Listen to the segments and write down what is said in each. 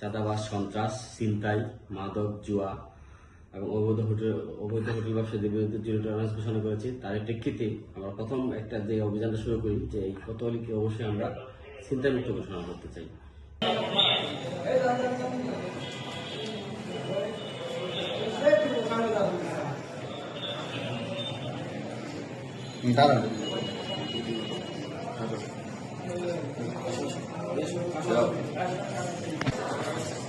চাঁদাবাস সন্ত্রাস, ছিনতাই, মাদক, জুয়া এবং অবৈধ হোটেল অবৈধ হোটেল ব্যবসায়ীদের বিরুদ্ধে জিরো টলারেন্স ঘোষণা করেছি। তার প্রেক্ষিতে আমরা প্রথম একটা যে অভিযানটা শুরু করি, যে এই কোতোয়ালিকে অবশ্যই আমরা ছিনতাই মুক্ত ঘোষণা করতে চাই। দাঁড়ান।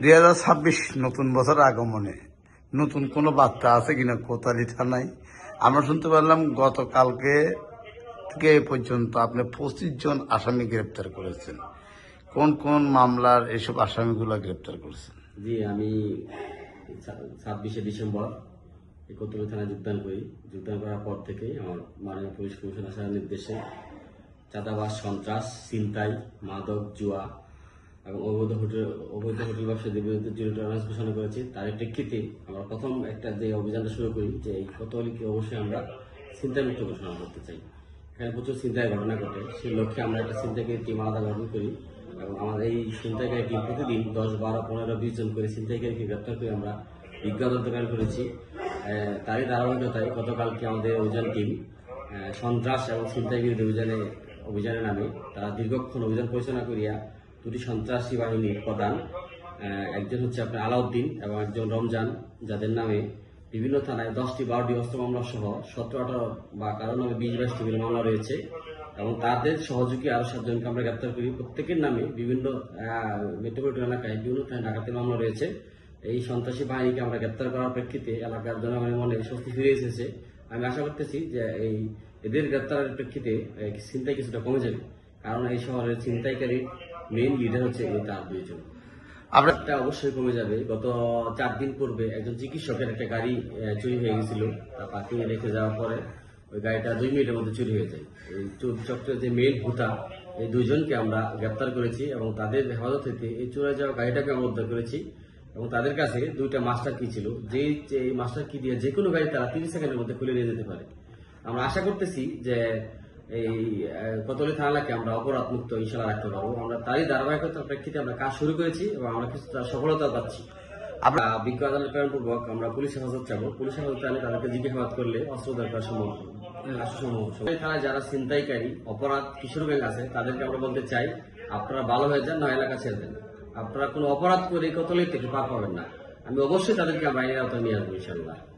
দুই হাজার ছাব্বিশ নতুন বছর আগমনে। নতুন কোনো বার্তা আছে কিনা কোতালি থানায় আমরা শুনতে পারলাম গতকালকে থেকে এ পর্যন্ত আপনি পঁচিশ জন আসামি গ্রেপ্তার করেছেন। কোন কোন মামলার এসব আসামিগুলো গ্রেপ্তার করেছেন? জি, আমি ছাব্বিশে ডিসেম্বর এই থানায় যোগদান করি। যোগদান করার পর থেকেই আমার মাননীয় পুলিশ কমিশন আসার নির্দেশে চাঁদাবাস সন্ত্রাস, ছিনতাই, মাদক, জুয়া এবং অবৈধ হোটেল অবৈধ হোটেল ব্যবসায়ীদের বিরুদ্ধে জিরো টলারেন্স ঘোষণা করেছি। তার প্রেক্ষিতে আমরা প্রথম একটা যে অভিযানটা শুরু করি, যে এই কোতোয়ালিকে অবশ্যই আমরা ছিনতাই মুক্ত ঘোষণা করতে চাই। এখানে প্রচুর ছিনতাই ঘটনা ঘটে। সেই লক্ষ্যে আমরা একটা ছিনতাইকারী টিম আলাদা গঠন করি এবং আমাদের এই ছিনতাইকারী টিম প্রতিদিন দশ, বারো, পনেরো, বিশ জন করে ছিনতাইকারীকে গ্রেপ্তার করে আমরা বিজ্ঞাপন তৈরি করেছি। তারই ধারাবাহিকতায় গতকালকে আমাদের অভিযান টিম সন্ত্রাস এবং বিরোধী অভিযানে অভিযানের নামে। তারা দীর্ঘক্ষণ অভিযান পরিচালনা করিয়া দুটি সন্ত্রাসী বাহিনীর প্রধান একজন হচ্ছে আপনার আলাউদ্দিন এবং একজন রমজান, যাদের নামে বিভিন্ন থানায় দশটি বারোটি অস্ত্র মামলা সহ সতেরো আঠারো বা কারও নামে বিশ বাইশটি মামলা রয়েছে এবং তাদের সহযোগী আরও সাতজনকে আমরা গ্রেপ্তার করি। প্রত্যেকের নামে বিভিন্ন মেট্রোপলিটন এলাকায় বিভিন্ন থানায় ডাকাতির মামলা রয়েছে। এই সন্ত্রাসী বাহিনীকে আমরা গ্রেপ্তার করার প্রেক্ষিতে এলাকার জনগণের মনে স্বস্তি ফিরে এসেছে। আমি আশা করতেছি যে এই এদের গ্রেপ্তারের প্রেক্ষিতে চিন্তায় কিছুটা কমে যাবে। কারণ এই শহরের ছিনতাইকারীর মেইন লিডার হচ্ছে এই তার দুইজন। আপনার একটা অবশ্যই কমে যাবে। গত চার দিন পূর্বে একজন চিকিৎসকের একটা গাড়ি চুরি হয়ে গেছিল। পার্কিং এ রেখে যাওয়ার পরে ওই গাড়িটা দুই মিনিটের মধ্যে চুরি হয়ে যায়। এই চোর চক্রের যে মেল ভূতা, এই দুইজনকে আমরা গ্রেপ্তার করেছি এবং তাদের হেফাজত হইতে এই চুরে যাওয়া গাড়িটাকে আমরা উদ্ধার করেছি এবং তাদের কাছে দুইটা মাস্টার কি ছিল, যে যে মাস্টার কি দিয়ে যে কোনো গাড়ি তারা তিরিশ সেকেন্ডের মধ্যে খুলে নিয়ে যেতে পারে। আমরা আশা করতেছি যে এই আহ, কোতোয়ালি থানাকে আমরা অপরাধ মুক্ত ইনশাল্লাহ রাখতে পারব? আমরা তারই ধারাবাহিকতার প্রেক্ষিতে আমরা কাজ শুরু করেছি এবং আমরা কিছুটা সফলতা পাচ্ছি। আমরা বিজ্ঞ আদালত প্রেরণপূর্বক আমরা পুলিশ হেফাজত চাবো। পুলিশ হেফাজত আনে তাদেরকে জিজ্ঞাসাবাদ করলে অস্ত্র দরকার সম্ভব। সম্ভব। থানায় যারা ছিনতাইকারী অপরাধ কিশোর গ্যাং আছে তাদেরকে আমরা বলতে চাই আপনারা ভালো হয়ে যান না এলাকা ছেড়ে দেন। আপনারা কোনো অপরাধ করে কোতোয়ালি থেকে পার পাবেন না। আমি অবশ্যই তাদেরকে আমরা আইনের আওতায় নিয়ে আসব ইনশাল্লাহ